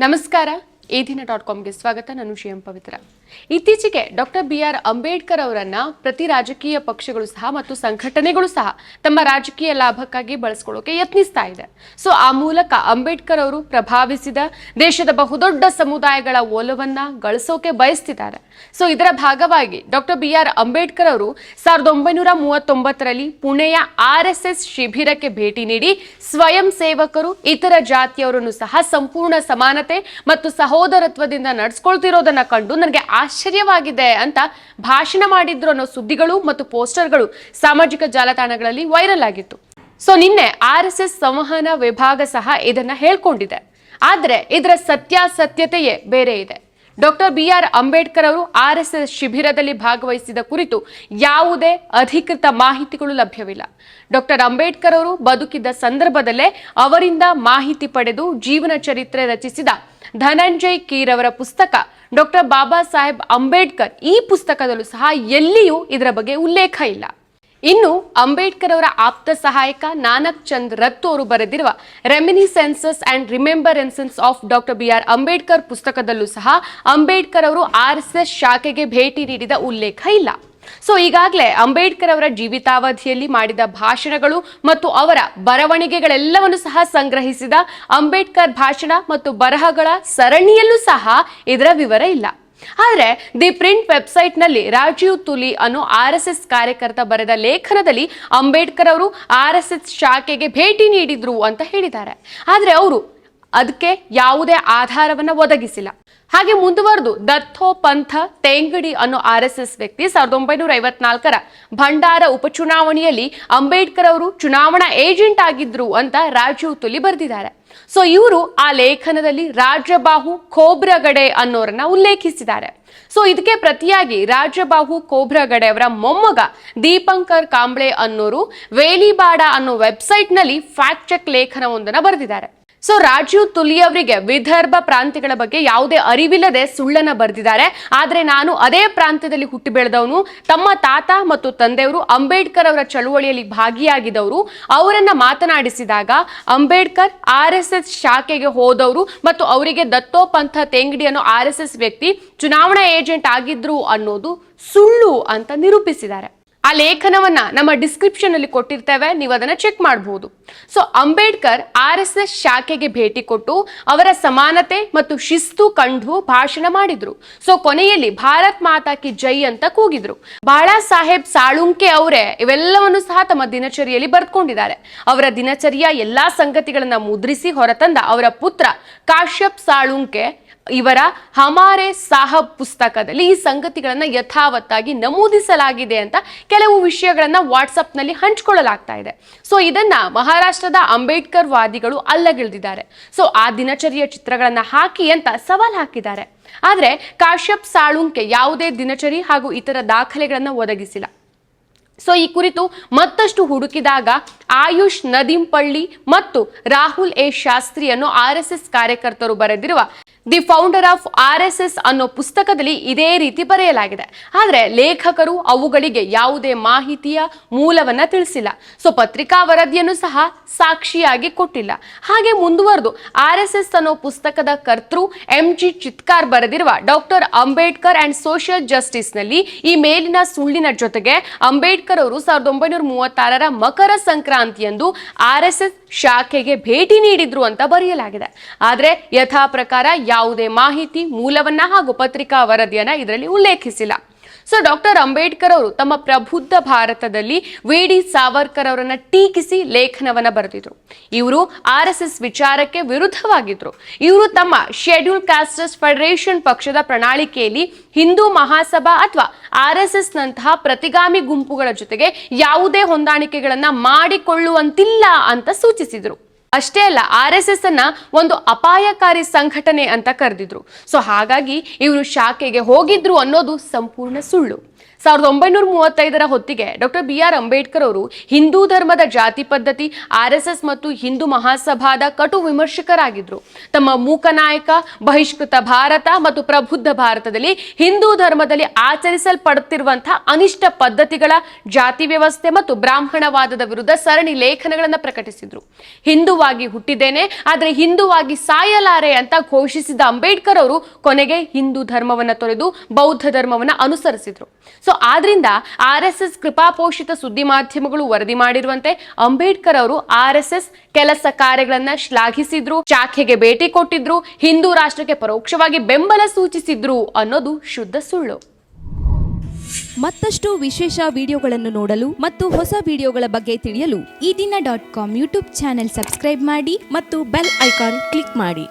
ನಮಸ್ಕಾರ. ಏದಿನ ದಿನ ಡಾಟ್ ಕಾಮ್ಗೆ ಸ್ವಾಗತ. ನಾನು ಶ್ರೀಯಂ ಪವಿತ್ರ. ಇತ್ತೀಚೆಗೆ ಡಾಕ್ಟರ್ ಬಿ ಆರ್ ಅಂಬೇಡ್ಕರ್ ಅವರನ್ನ ಪ್ರತಿ ರಾಜಕೀಯ ಪಕ್ಷಗಳು ಸಹ ಮತ್ತು ಸಂಘಟನೆಗಳು ಸಹ ತಮ್ಮ ರಾಜಕೀಯ ಲಾಭಕ್ಕಾಗಿ ಬಳಸ್ಕೊಳ್ಳೋಕೆ ಯತ್ನಿಸ್ತಾ ಇದೆ. ಸೊ ಆ ಮೂಲಕ ಅಂಬೇಡ್ಕರ್ ಅವರು ಪ್ರಭಾವಿಸಿದ ದೇಶದ ಬಹುದೊಡ್ಡ ಸಮುದಾಯಗಳ ಒಲವನ್ನ ಗಳಿಸೋಕೆ ಬಯಸ್ತಿದ್ದಾರೆ. ಸೊ ಇದರ ಭಾಗವಾಗಿ ಡಾಕ್ಟರ್ ಬಿ ಆರ್ ಅಂಬೇಡ್ಕರ್ ಅವರು ಸಾವಿರದ ಒಂಬೈನೂರ ಮೂವತ್ತೊಂಬತ್ತರಲ್ಲಿ ಪುಣೆಯ ಆರ್ ಎಸ್ ಎಸ್ ಶಿಬಿರಕ್ಕೆ ಭೇಟಿ ನೀಡಿ ಸ್ವಯಂ ಸೇವಕರು, ಇತರ ಜಾತಿಯವರನ್ನು ಸಹ ಸಂಪೂರ್ಣ ಸಮಾನತೆ ಮತ್ತು ಸಹೋದರತ್ವದಿಂದ ನಡೆಸ್ಕೊಳ್ತಿರೋದನ್ನ ಕಂಡು ನನಗೆ ಆಶ್ಚರ್ಯವಾಗಿದೆ ಅಂತ ಭಾಷಣ ಮಾಡಿದ್ರು ಅನ್ನೋ ಸುದ್ದಿಗಳು ಮತ್ತು ಪೋಸ್ಟರ್ಗಳು ಸಾಮಾಜಿಕ ಜಾಲತಾಣಗಳಲ್ಲಿ ವೈರಲ್ ಆಗಿತ್ತು. ಸೊ ನಿನ್ನೆ ಆರ್ ಎಸ್ ಎಸ್ ಸಂವಹನ ವಿಭಾಗ ಸಹ ಇದನ್ನ ಹೇಳ್ಕೊಂಡಿದೆ. ಆದ್ರೆ ಇದರ ಸತ್ಯಾಸತ್ಯತೆಯೇ ಬೇರೆ ಇದೆ. ಡಾಕ್ಟರ್ ಬಿ ಆರ್ ಅಂಬೇಡ್ಕರ್ ಅವರು ಆರ್ ಎಸ್ ಎಸ್ ಶಿಬಿರದಲ್ಲಿ ಭಾಗವಹಿಸಿದ ಕುರಿತು ಯಾವುದೇ ಅಧಿಕೃತ ಮಾಹಿತಿಗಳು ಲಭ್ಯವಿಲ್ಲ. ಡಾಕ್ಟರ್ ಅಂಬೇಡ್ಕರ್ ಅವರು ಬದುಕಿದ್ದ ಸಂದರ್ಭದಲ್ಲೇ ಅವರಿಂದ ಮಾಹಿತಿ ಪಡೆದು ಜೀವನ ಚರಿತ್ರೆ ರಚಿಸಿದ ಧನಂಜಯ್ ಕೀರ್ ಅವರ ಪುಸ್ತಕ ಡಾಕ್ಟರ್ ಬಾಬಾ ಸಾಹೇಬ್ ಅಂಬೇಡ್ಕರ್ ಈ ಪುಸ್ತಕದಲ್ಲೂ ಸಹ ಎಲ್ಲಿಯೂ ಇದರ ಬಗ್ಗೆ ಉಲ್ಲೇಖ ಇಲ್ಲ. ಇನ್ನು ಅಂಬೇಡ್ಕರ್ ಅವರ ಆಪ್ತ ಸಹಾಯಕ ನಾನಕ್ ಚಂದ್ ರತ್ತು ಅವರು ಬರೆದಿರುವ reminiscences and remembrances of doctor B R Ambedkar ಪುಸ್ತಕದಲ್ಲೂ ಸಹ ಅಂಬೇಡ್ಕರ್ ಅವರು ಆರ್ ಎಸ್ ಎಸ್ ಶಾಖೆಗೆ ಭೇಟಿ ನೀಡಿದ ಉಲ್ಲೇಖ ಇಲ್ಲ. ಸೊ ಈಗಾಗಲೇ ಅಂಬೇಡ್ಕರ್ ಅವರ ಜೀವಿತಾವಧಿಯಲ್ಲಿ ಮಾಡಿದ ಭಾಷಣಗಳು ಮತ್ತು ಅವರ ಬರವಣಿಗೆಗಳೆಲ್ಲವನ್ನು ಸಹ ಸಂಗ್ರಹಿಸಿದ ಅಂಬೇಡ್ಕರ್ ಭಾಷಣ ಮತ್ತು ಬರಹಗಳ ಸರಣಿಯಲ್ಲೂ ಸಹ ಇದರ ವಿವರ ಇಲ್ಲ. ಆದರೆ, ದಿ ಪ್ರಿಂಟ್ ವೆಬ್ಸೈಟ್ನಲ್ಲಿ ರಾಜೀವ್ ತುಲಿ ಅನ್ನೋ ಆರ್ ಎಸ್ ಎಸ್ ಕಾರ್ಯಕರ್ತ ಬರೆದ ಲೇಖನದಲ್ಲಿ ಅಂಬೇಡ್ಕರ್ ಅವರು ಆರ್ ಎಸ್ ಎಸ್ ಶಾಖೆಗೆ ಭೇಟಿ ನೀಡಿದ್ರು ಅಂತ ಹೇಳಿದ್ದಾರೆ. ಆದರೆ, ಅವರು ಅದಕ್ಕೆ ಯಾವುದೇ ಆಧಾರವನ್ನ ಒದಗಿಸಿಲ್ಲ. ಹಾಗೆ ಮುಂದುವರೆದು ದತ್ತೋ ಪಂಥ ತೇಂಗಡಿ ಅನ್ನೋ ಆರ್ ಎಸ್ ಎಸ್ ವ್ಯಕ್ತಿ ಸಾವಿರದ ಒಂಬೈನೂರ ಐವತ್ನಾಲ್ಕರ ಭಂಡಾರ ಉಪಚುನಾವಣೆಯಲ್ಲಿ ಅಂಬೇಡ್ಕರ್ ಅವರು ಚುನಾವಣಾ ಏಜೆಂಟ್ ಆಗಿದ್ರು ಅಂತ ರಾಜೀವ್ ತುಲಿ ಬರೆದಿದ್ದಾರೆ. ಸೊ ಇವರು ಆ ಲೇಖನದಲ್ಲಿ ರಾಜಬಾಹು ಖೋಬ್ರಗಡೆ ಅನ್ನೋರನ್ನ ಉಲ್ಲೇಖಿಸಿದ್ದಾರೆ. ಸೊ ಇದಕ್ಕೆ ಪ್ರತಿಯಾಗಿ ರಾಜಬಾಹು ಕೋಬ್ರಗಡೆ ಅವರ ಮೊಮ್ಮಗ ದೀಪಂಕರ್ ಕಾಂಬ್ಳೆ ಅನ್ನೋರು, ವೇಲಿಬಾಡ ಅನ್ನೋ ವೆಬ್ಸೈಟ್ನಲ್ಲಿ ಫ್ಯಾಕ್ಟ್ ಚೆಕ್ ಲೇಖನವೊಂದನ್ನು ಬರೆದಿದ್ದಾರೆ. ಸೊ ರಾಜೀವ್ ತುಲಿ ಅವರಿಗೆ ವಿದರ್ಭ ಪ್ರಾಂತ್ಯಗಳ ಬಗ್ಗೆ ಯಾವುದೇ ಅರಿವಿಲ್ಲದೆ ಸುಳ್ಳನ್ನ ಬರೆದಿದ್ದಾರೆ. ಆದರೆ ನಾನು ಅದೇ ಪ್ರಾಂತ್ಯದಲ್ಲಿ ಹುಟ್ಟಿ ಬೆಳೆದವನು. ತಮ್ಮ ತಾತ ಮತ್ತು ತಂದೆಯವರು ಅಂಬೇಡ್ಕರ್ ಅವರ ಚಳುವಳಿಯಲ್ಲಿ ಭಾಗಿಯಾಗಿದ್ದವರು. ಅವರನ್ನ ಮಾತನಾಡಿಸಿದಾಗ ಅಂಬೇಡ್ಕರ್ ಆರ್ ಎಸ್ ಶಾಖೆಗೆ ಹೋದವರು ಮತ್ತು ಅವರಿಗೆ ದತ್ತೋಪಂಥ ತೆಂಗಡಿ ಅನ್ನೋ ಆರ್ ಎಸ್ ಎಸ್ ವ್ಯಕ್ತಿ, ಚುನಾವಣಾ ಏಜೆಂಟ್ ಆಗಿದ್ರು ಅನ್ನೋದು ಸುಳ್ಳು ಅಂತ ನಿರೂಪಿಸಿದ್ದಾರೆ. ಆ ಲೇಖನವನ್ನ ನಮ್ಮ ಡಿಸ್ಕ್ರಿಪ್ಷನ್ ಅಲ್ಲಿ ಕೊಟ್ಟಿರ್ತೇವೆ, ನೀವು ಅದನ್ನ ಚೆಕ್ ಮಾಡಬಹುದು so Ambedkar R S S ಶಾಖೆಗೆ ಭೇಟಿ ಕೊಟ್ಟು ಅವರ ಸಮಾನತೆ ಮತ್ತು ಶಿಸ್ತು ಕಂಡು ಭಾಷಣ ಮಾಡಿದ್ರು. ಸೊ ಕೊನೆಯಲ್ಲಿ ಭಾರತ್ ಮಾತಾ ಕಿ ಜೈ ಅಂತ ಕೂಗಿದ್ರು. ಬಾಳಾ ಸಾಹೇಬ್ ಸಾಳುಂಕೆ ಅವರೇ ಇವೆಲ್ಲವನ್ನು ಸಹ ತಮ್ಮ ದಿನಚರಿಯಲ್ಲಿ ಬರೆದುಕೊಂಡಿದ್ದಾರೆ. ಅವರ ದಿನಚರಿಯ ಎಲ್ಲಾ ಸಂಗತಿಗಳನ್ನ ಮುದ್ರಿಸಿ ಹೊರತಂದ ಅವರ ಪುತ್ರ ಕಾಶ್ಯಪ್ ಸಾಳುಂಕೆ ಇವರ ಹಮಾರೆ ಸಾಹಬ್ ಪುಸ್ತಕದಲ್ಲಿ ಈ ಸಂಗತಿಗಳನ್ನ ಯಥಾವತ್ತಾಗಿ ನಮೂದಿಸಲಾಗಿದೆ ಅಂತ ಕೆಲವು ವಿಷಯಗಳನ್ನ ವಾಟ್ಸಪ್ನಲ್ಲಿ ಹಂಚಿಕೊಳ್ಳಲಾಗ್ತಾ ಇದೆ. ಸೊ ಇದನ್ನ ಮಹಾರಾಷ್ಟ್ರದ ಅಂಬೇಡ್ಕರ್ ವಾದಿಗಳು ಅಲ್ಲಗಿಳಿದಿದ್ದಾರೆ. ಸೊ ಆ ದಿನಚರಿಯ ಚಿತ್ರಗಳನ್ನ ಹಾಕಿ ಅಂತ ಸವಾಲ್ ಹಾಕಿದ್ದಾರೆ. ಆದ್ರೆ, ಕಾಶ್ಯಪ್ ಸಾಳುಂಕೆ ಯಾವುದೇ ದಿನಚರಿ ಹಾಗೂ ಇತರ ದಾಖಲೆಗಳನ್ನ ಒದಗಿಸಿಲ್ಲ. ಸೊ ಈ ಕುರಿತು ಮತ್ತಷ್ಟು ಹುಡುಕಿದಾಗ ಆಯುಷ್ ನದೀಂಪಳ್ಳಿ ಮತ್ತು ರಾಹುಲ್ ಎ ಶಾಸ್ತ್ರಿ ಅನ್ನೋ ಆರ್ ಎಸ್ ಎಸ್ ಕಾರ್ಯಕರ್ತರು ಬರೆದಿರುವ the founder of R S S ಅನ್ನೋ ಪುಸ್ತಕದಲ್ಲಿ ಇದೇ ರೀತಿ ಬರೆಯಲಾಗಿದೆ. ಆದರೆ ಲೇಖಕರು ಅವುಗಳಿಗೆ ಯಾವುದೇ ಮಾಹಿತಿಯ ಮೂಲವನ್ನ ತಿಳಿಸಿಲ್ಲ. ಸೊ ಪತ್ರಿಕಾ ವರದಿಯನ್ನು ಸಹ ಸಾಕ್ಷಿಯಾಗಿ ಕೊಟ್ಟಿಲ್ಲ. ಹಾಗೆ ಮುಂದುವರೆದು ಆರ್ ಎಸ್ ಎಸ್ ಅನ್ನೋ ಪುಸ್ತಕದ ಕರ್ತೃ ಎಂ ಜಿ ಚಿತ್ಕಾರ್ ಬರೆದಿರುವ ಡಾಕ್ಟರ್ ಅಂಬೇಡ್ಕರ್ ಅಂಡ್ ಸೋಷಿಯಲ್ ಜಸ್ಟಿಸ್ನಲ್ಲಿ ಈ ಮೇಲಿನ ಸುಳ್ಳಿನ ಜೊತೆಗೆ ಅಂಬೇಡ್ಕರ್ ಅವರು ಸಾವಿರದ ಒಂಬೈನೂರ ಮೂವತ್ತಾರರ ಮಕರ ಸಂಕ್ರಾಂತಿಯಂದು ಆರ್ ಎಸ್ ಶಾಖೆಗೆ ಭೇಟಿ ನೀಡಿದ್ರು ಅಂತ ಬರೆಯಲಾಗಿದೆ. ಆದರೆ ಯಥಾ ಪ್ರಕಾರ ಯಾವುದೇ ಮಾಹಿತಿ ಮೂಲವನ್ನ ಹಾಗೂ ಪತ್ರಿಕಾ ವರದಿಯನ್ನ ಇದರಲ್ಲಿ ಉಲ್ಲೇಖಿಸಿಲ್ಲ. ಸೊ ಡಾಕ್ಟರ್ ಅಂಬೇಡ್ಕರ್ ಅವರು ತಮ್ಮ ಪ್ರಬುದ್ಧ ಭಾರತದಲ್ಲಿ ವಿ ಡಿ ಸಾವರ್ಕರ್ ಅವರನ್ನ ಟೀಕಿಸಿ ಲೇಖನವನ್ನ ಬರೆದಿದ್ರು. ಇವರು ಆರ್ ಎಸ್ ಎಸ್ ವಿಚಾರಕ್ಕೆ ವಿರುದ್ಧವಾಗಿದ್ರು. ಇವರು ತಮ್ಮ ಶೆಡ್ಯೂಲ್ ಕಾಸ್ಟಸ್ ಫೆಡರೇಷನ್ ಪಕ್ಷದ ಪ್ರಣಾಳಿಕೆಯಲ್ಲಿ ಹಿಂದೂ ಮಹಾಸಭಾ ಅಥವಾ ಆರ್ ಎಸ್ ಎಸ್ ನಂತಹ ಪ್ರತಿಗಾಮಿ ಗುಂಪುಗಳ ಜೊತೆಗೆ ಯಾವುದೇ ಹೊಂದಾಣಿಕೆಗಳನ್ನ ಮಾಡಿಕೊಳ್ಳುವಂತಿಲ್ಲ ಅಂತ ಸೂಚಿಸಿದ್ರು. ಅಷ್ಟೇ ಅಲ್ಲ, ಆರ್ ಎಸ್ ಎಸ್ ಅನ್ನ ಒಂದು ಅಪಾಯಕಾರಿ ಸಂಘಟನೆ ಅಂತ ಕರೆದಿದ್ರು. ಸೊ ಹಾಗಾಗಿ ಇವರು ಶಾಖೆಗೆ ಹೋಗಿದ್ರು ಅನ್ನೋದು ಸಂಪೂರ್ಣ ಸುಳ್ಳು. ಸಾವಿರದ ಒಂಬೈನೂರ ಮೂವತ್ತೈದರ ಹೊತ್ತಿಗೆ ಡಾಕ್ಟರ್ ಬಿ ಆರ್ ಅಂಬೇಡ್ಕರ್ ಅವರು ಹಿಂದೂ ಧರ್ಮದ ಜಾತಿ ಪದ್ಧತಿ, ಆರ್ ಎಸ್ ಎಸ್ ಮತ್ತು ಹಿಂದೂ ಮಹಾಸಭಾದ ಕಟು ವಿಮರ್ಶಕರಾಗಿದ್ದರು ತಮ್ಮ ಮೂಕನಾಯಕ ಬಹಿಷ್ಕೃತ ಭಾರತ ಮತ್ತು ಪ್ರಬುದ್ಧ ಭಾರತದಲ್ಲಿ ಹಿಂದೂ ಧರ್ಮದಲ್ಲಿ ಆಚರಿಸಲ್ಪಡುತ್ತಿರುವಂತಹ ಅನಿಷ್ಟ ಪದ್ಧತಿಗಳ ಜಾತಿ ವ್ಯವಸ್ಥೆ ಮತ್ತು ಬ್ರಾಹ್ಮಣವಾದದ ವಿರುದ್ಧ ಸರಣಿ ಲೇಖನಗಳನ್ನು ಪ್ರಕಟಿಸಿದ್ರು. ಹಿಂದುವಾಗಿ ಹುಟ್ಟಿದ್ದೇನೆ, ಆದರೆ ಹಿಂದುವಾಗಿ ಸಾಯಲಾರೆ ಅಂತ ಘೋಷಿಸಿದ ಅಂಬೇಡ್ಕರ್ ಅವರು ಕೊನೆಗೆ ಹಿಂದೂ ಧರ್ಮವನ್ನು ತೊರೆದು ಬೌದ್ಧ ಧರ್ಮವನ್ನು ಅನುಸರಿಸಿದ್ರು. ಸೊ ಆದ್ರಿಂದ ಆರ್ ಎಸ್ ಎಸ್ ಕೃಪಾಪೋಷಿತ ಸುದ್ದಿ ಮಾಧ್ಯಮಗಳು ವರದಿ ಮಾಡಿರುವಂತೆ ಅಂಬೇಡ್ಕರ್ ಅವರು ಆರ್ ಎಸ್ ಎಸ್ ಕೆಲಸ ಕಾರ್ಯಗಳನ್ನ ಶ್ಲಾಘಿಸಿದ್ರು, ಶಾಖೆಗೆ ಭೇಟಿ ಕೊಟ್ಟಿದ್ರು, ಹಿಂದೂ ರಾಷ್ಟ್ರಕ್ಕೆ ಪರೋಕ್ಷವಾಗಿ ಬೆಂಬಲ ಸೂಚಿಸಿದ್ರು ಅನ್ನೋದು ಶುದ್ಧ ಸುಳ್ಳು. ಮತ್ತಷ್ಟು ವಿಶೇಷ ವಿಡಿಯೋಗಳನ್ನು ನೋಡಲು ಮತ್ತು ಹೊಸ ವಿಡಿಯೋಗಳ ಬಗ್ಗೆ ತಿಳಿಯಲು Ee Dina dot com YouTube channel subscribe ಮಾಡಿ ಮತ್ತು ಬೆಲ್ ಐಕಾನ್ ಕ್ಲಿಕ್ ಮಾಡಿ.